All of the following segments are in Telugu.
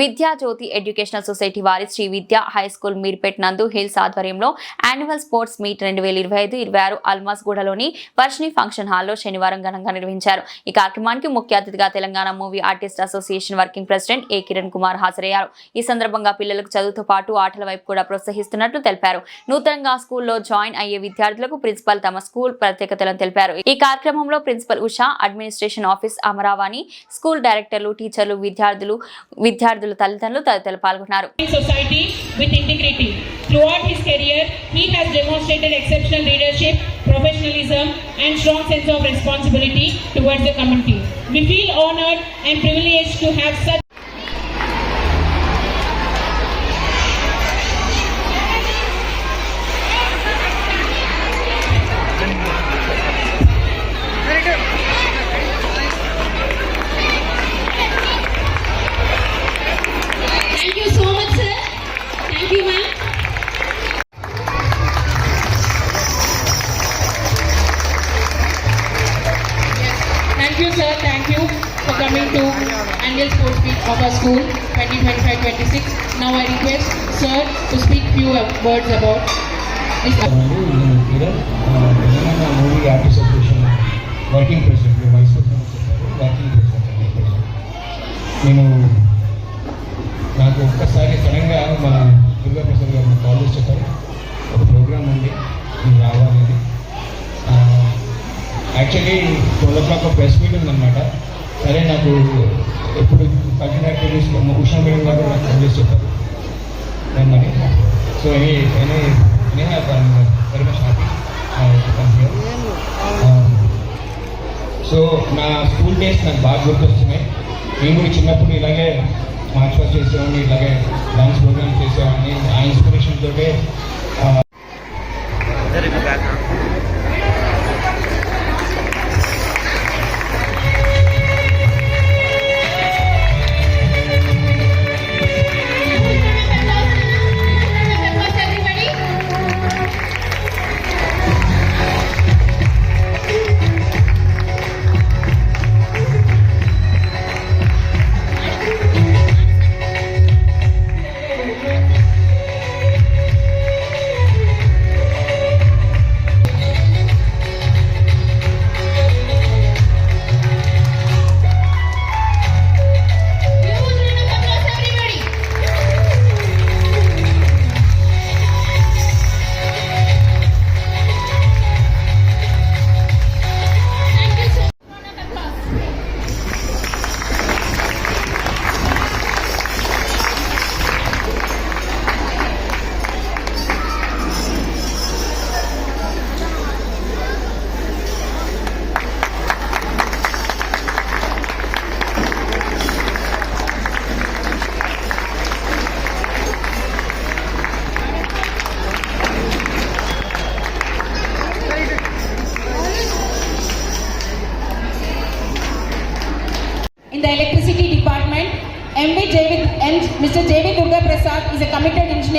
విద్యా జ్యోతి ఎడ్యుకేషనల్ సొసైటీ వారి శ్రీ విద్యా హై స్కూల్ మీర్పేట్ నందు హిల్స్ ఆధ్వర్యంలో యాన్యువల్ స్పోర్ట్స్ మీట్ రెండు వేల ఇరవై ఐదు ఇరవై ఆరు అల్మాస్గూడలోని వర్షిని ఫంక్షన్ హాల్లో శనివారం ఘనంగా నిర్వహించారు. ఈ కార్యక్రమానికి ముఖ్య అతిథిగా Telangana movie artist association working president A Kiran Kumar హాజరయ్యారు. ఈ సందర్భంగా పిల్లలకు చదువుతో పాటు ఆటల వైపు కూడా ప్రోత్సహిస్తున్నట్లు తెలిపారు. నూతనంగా స్కూల్లో జాయిన్ అయ్యే విద్యార్థులకు ప్రిన్సిపల్ తమ స్కూల్ ప్రత్యేకతలను తెలిపారు. ఈ కార్యక్రమంలో principal Usha administration office Amaravani school డైరెక్టర్లు టీచర్లు విద్యార్థులు విద్యార్థులు తల్లిదండ్రులు తదితరులు పాల్గొన్నారు society with integrity. Throughout his career, he has demonstrated exceptional leadership, professionalism, and strong sense of responsibility towards the community. We feel honored and privileged to have such our school 2025-26. Now I request sir to speak few words about this. Usha madam నాకు పనిచేసి చెప్పారు రమ్మని so any any any very much happy so నా స్కూల్ డేస్ నాకు బాగా గుర్తొస్తున్నాయి. నేను కూడా చిన్నప్పుడు ఇలాగే మార్చ్ పాస్ చేసేవాడిని ఇలాగే డాన్స్ ప్రోగ్రామ్ చేసేవాడిని. ఆ ఇన్స్పిరేషన్ తోటే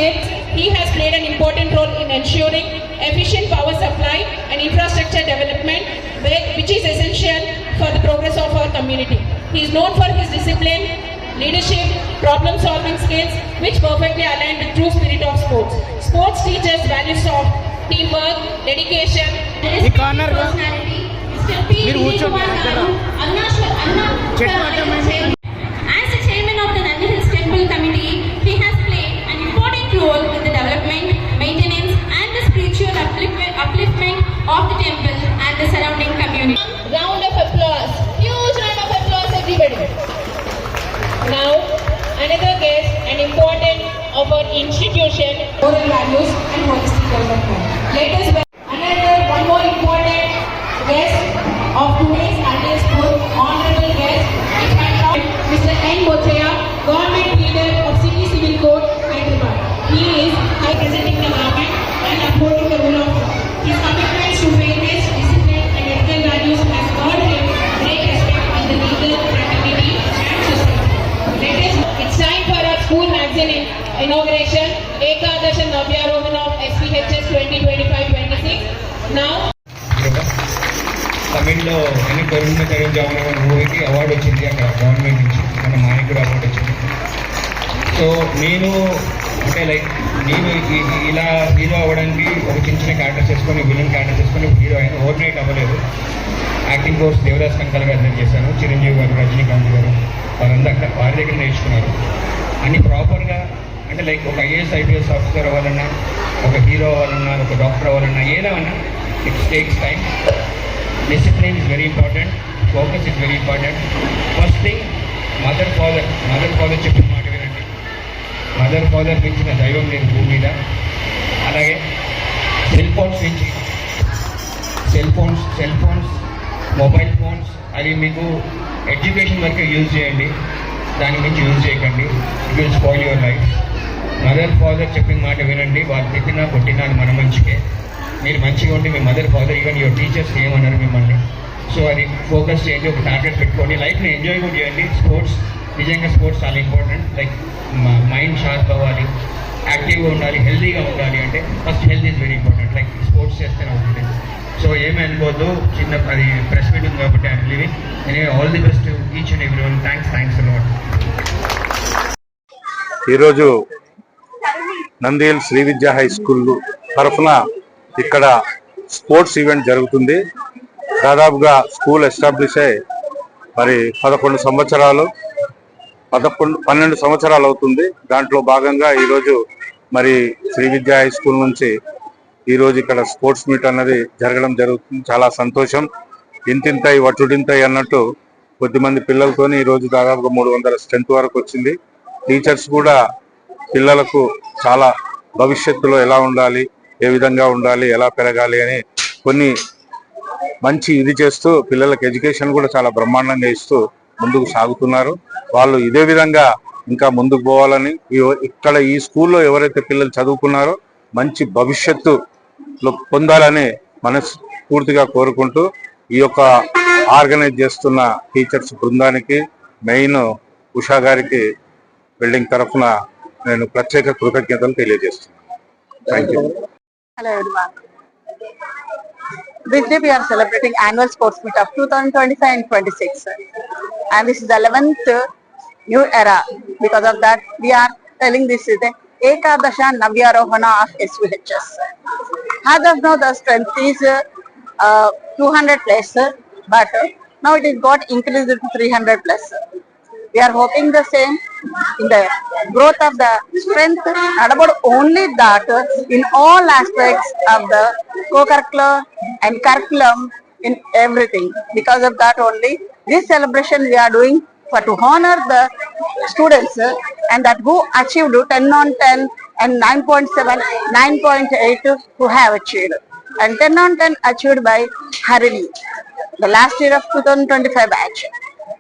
He has played an important role in ensuring efficient power supply and infrastructure development, which is essential for the progress of our community. He is known for his discipline, leadership, problem-solving skills, which perfectly align with the true spirit of sports. Sports teaches values of teamwork, dedication, and personality, Mr. P. Garu, Let us another one more important guest of today's annual school, honorable guest, Mr. N. Bochaya, government leader of City Civil Code, Hyderabad. He is representing the government and upholding the rule of law. His commitments to fairness, discipline, and ethical values has earned him great respect in the legal fraternity and society. Let us, it's time for our school magazine inauguration, Ekadash Navya of SPHS 2025-26. Now, తమిళ్ళో ఎన్ని కరుణ కరించామని మూవీకి అవార్డు వచ్చింది అక్కడ గవర్నమెంట్ నుంచి మన మాయకుడు అవార్డు వచ్చింది. సో నేను అంటే లైక్ నేను ఇలా హీరో అవ్వడానికి ఒక చిన్న చిన్న క్యారెక్టర్ చేసుకొని విలన్ క్యారెక్టర్ చేసుకొని హీరో అయిన ఓవర్ నైట్ అవ్వలేదు. యాక్టింగ్ కోర్స్ దేవదాస్ కంకల్ గారు దగ్గర చేశాను చిరంజీవి గారు రజనీకాంత్ గారు వారందరూ అక్కడ వారి దగ్గర నేర్చుకున్నారు. అన్ని ప్రాపర్గా అంటే లైక్ ఒక ఐఏఎస్ ఐపీఎస్ ఆఫీసర్ అవ్వాలన్నా ఒక హీరో అవ్వాలన్నా ఒక డాక్టర్ అవ్వాలన్నా ఏదేమన్నా it's takes time discipline is very important focus is very important first thing mother father mother father చెప్పిన మాట వినండి. మదర్ ఫాదర్ పెంచిన దైవం లేదు భూమి మీద. అలాగే సెల్ ఫోన్స్ నుంచి cell phones cell phones mobile phones అవి మీకు ఎడ్యుకేషన్ వరకు యూజ్ చేయండి. దాని గురించి యూజ్ చేయకండి. It will spoil your life mother father చెప్పిన మాట వినండి. వాళ్ళు తిట్టినా కొట్టినా మన మంచికే మీరు మంచిగా ఉండి మీ mother father even your teachers ఏమన్నారు మిమ్మల్ని? సో అది ఫోకస్ చేయండి ఒక టార్గెట్ పెట్టుకోండి. లైఫ్ని ఎంజాయ్ కూడా చేయండి. స్పోర్ట్స్ నిజంగా స్పోర్ట్స్ చాలా ఇంపార్టెంట్. లైక్ మైండ్ షార్ప్ అవ్వాలి యాక్టివ్గా ఉండాలి హెల్తీగా ఉండాలి అంటే first health is very important. Like sports చేస్తేనే ఉంటుంది. సో ఏమీ అనుకోవద్దు. చిన్న అది ప్రెస్ మీటింగ్ ఉంది కాబట్టి I'm leaving any all the best each and every one thanks thanks a lot ఈరోజు నందేల్ శ్రీ విద్యా హై స్కూల్ తరఫున ఇక్కడ స్పోర్ట్స్ ఈవెంట్ జరుగుతుంది. దాదాపుగా స్కూల్ ఎస్టాబ్లిష్ అయ్యి మరి పదకొండు సంవత్సరాలు పదకొండు పన్నెండు సంవత్సరాలు అవుతుంది. దాంట్లో భాగంగా ఈరోజు మరి శ్రీ విద్యా హై స్కూల్ నుంచి ఈరోజు ఇక్కడ స్పోర్ట్స్ మీట్ అన్నది జరగడం జరుగుతుంది. చాలా సంతోషం. ఇంతింతై వటుడింతై అన్నట్టు కొద్దిమంది పిల్లలతోని ఈరోజు దాదాపుగా మూడు వందల స్ట్రెంత్ వరకు వచ్చింది. టీచర్స్ కూడా పిల్లలకు చాలా భవిష్యత్తులో ఎలా ఉండాలి ఏ విధంగా ఉండాలి ఎలా పెరగాలి అని కొన్ని మంచి ఇది చేస్తూ పిల్లలకు ఎడ్యుకేషన్ కూడా చాలా బ్రహ్మాండంగా ఇస్తూ ముందుకు సాగుతున్నారు. వాళ్ళు ఇదే విధంగా ఇంకా ముందుకు పోవాలని ఇక్కడ ఈ స్కూల్లో ఎవరైతే పిల్లలు చదువుకున్నారో మంచి భవిష్యత్తు పొందాలని మనస్ఫూర్తిగా కోరుకుంటూ ఈ యొక్క ఆర్గనైజ్ చేస్తున్న టీచర్స్ బృందానికి మెయిన్ ఉషా గారికి బిల్డింగ్ తరఫున నేను ప్రత్యేక కృతజ్ఞతలు తెలియజేస్తున్నాను thank you Hello everyone. This day we are celebrating annual sports meet of 2025 and 26. And this is the 11th new era. Because of that, we are telling this is the Ekadasha Navyarohana of SVHS. As of now, the strength is uh, 200 plus, but now it is got increased to 300 plus. We are hoping the same in the growth of the strength, not about only that, in all aspects of the co-curricular and curriculum in everything. Because of that only, this celebration we are doing for to honor the students and that who achieved 10 on 10 and 9.7, 9.8 who have achieved. And 10 on 10 achieved by Harini, the last year of 2025 batch.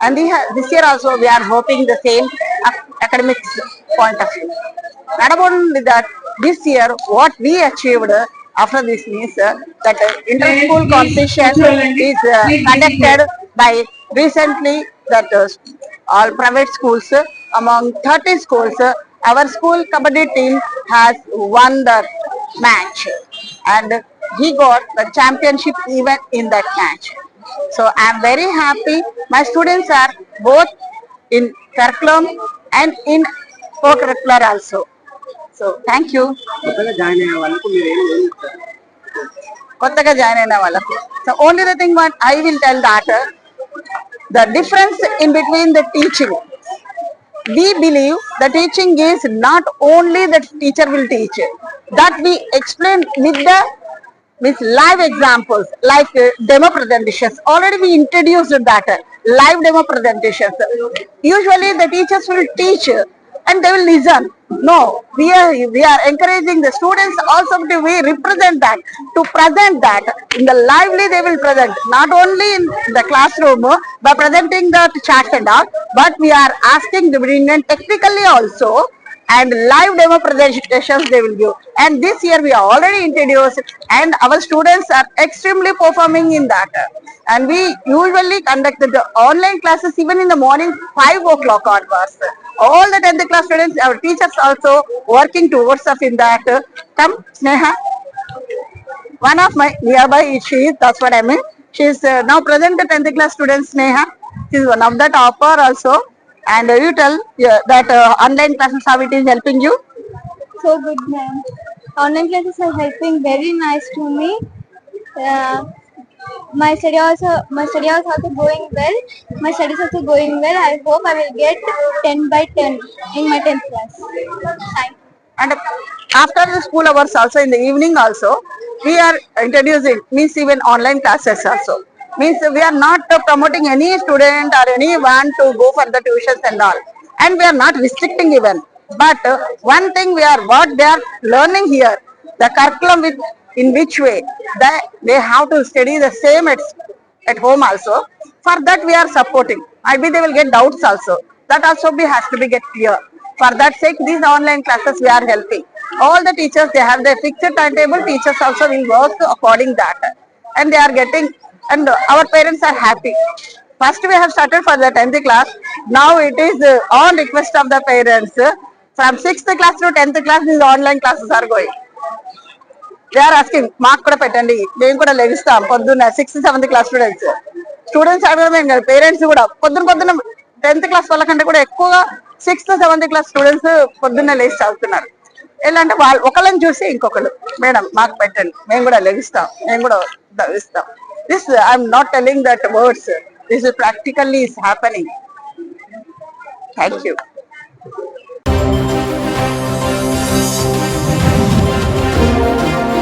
And this year also we are hoping the same ac- academics point of view. Not only that, this year what we achieved uh, after this means uh, that uh, inter-school competition is uh, conducted by recently that uh, all private schools uh, among 30 schools uh, our school kabaddi team has won the match and he got the championship even in that match. So I am very happy. My students are both in curriculum and in co-curricular also. So thank you. కొత్తగా జాయిన్ అయిన వాళ్ళకు so only the thing what I will tell that the difference in between the teaching we believe the teaching is not only the teacher will teach that we explain with the with live examples like uh, demo presentations already we introduced that uh, live demo presentations usually the teachers will teach and they will listen. No we are we are encouraging the students also to we represent that to present that. In the lively they will present. Not only in the classroom by presenting the charts and all. But we are asking the technically also and live demo presentations they will give. And this year we are already introduced and our students are extremely performing in that. And we usually conduct the online classes even in the morning 5 o'clock onwards. All the 10th class students our teachers also working towards us in that. Come sneha. One of my nearby she is that's what i mean. She is uh, now present the 10th class student sneha. She is one of the topper also And uh, you tell uh, that uh, online classes how it is helping you. so good ma'am. Online classes are helping very nice to me. Uh, my study also my study is also going well. My studies also going well. I hope i will get 10 by 10 in my 10th class. Thank And after the school hours also in the evening also, we are introducing, means even online classes also. Means we are not promoting any student or anyone to go for the tuitions and all. And we are not restricting even. But uh, one thing we are, what they are learning here, the curriculum with, in which way, they, they have to study the same at, at home also. For that we are supporting. Maybe they will get doubts also. That also be, has to be get clear. For that sake, these online classes we are helping. All the teachers, they have their fixed timetable, teachers also will work according that. And they are getting, and our parents are happy. First we have started for the 10th class. Now it is uh, on request of the parents. uh, From 6th class to 10th class, these online classes are going. They are asking మాకు కూడా పెట్టండి మేము కూడా లెగిస్తాం పొద్దున్న sixth seventh class students students అడగడమేం కాదు పేరెంట్స్ కూడా పొద్దున పొద్దున్న టెన్త్ క్లాస్ వాళ్ళ కంటే కూడా ఎక్కువగా సిక్స్త్ సెవెంత్ క్లాస్ స్టూడెంట్స్ పొద్దున్నే లేచి చదువుతున్నారు ఎలా అంటే వాళ్ళు ఒకళ్ళని చూసి ఇంకొకరు మేడం మాకు పెట్టండి మేము కూడా లెగిస్తాం మేము కూడా చదివిస్తాం This, uh, I'm not telling that words. This is practically is happening. Thank you.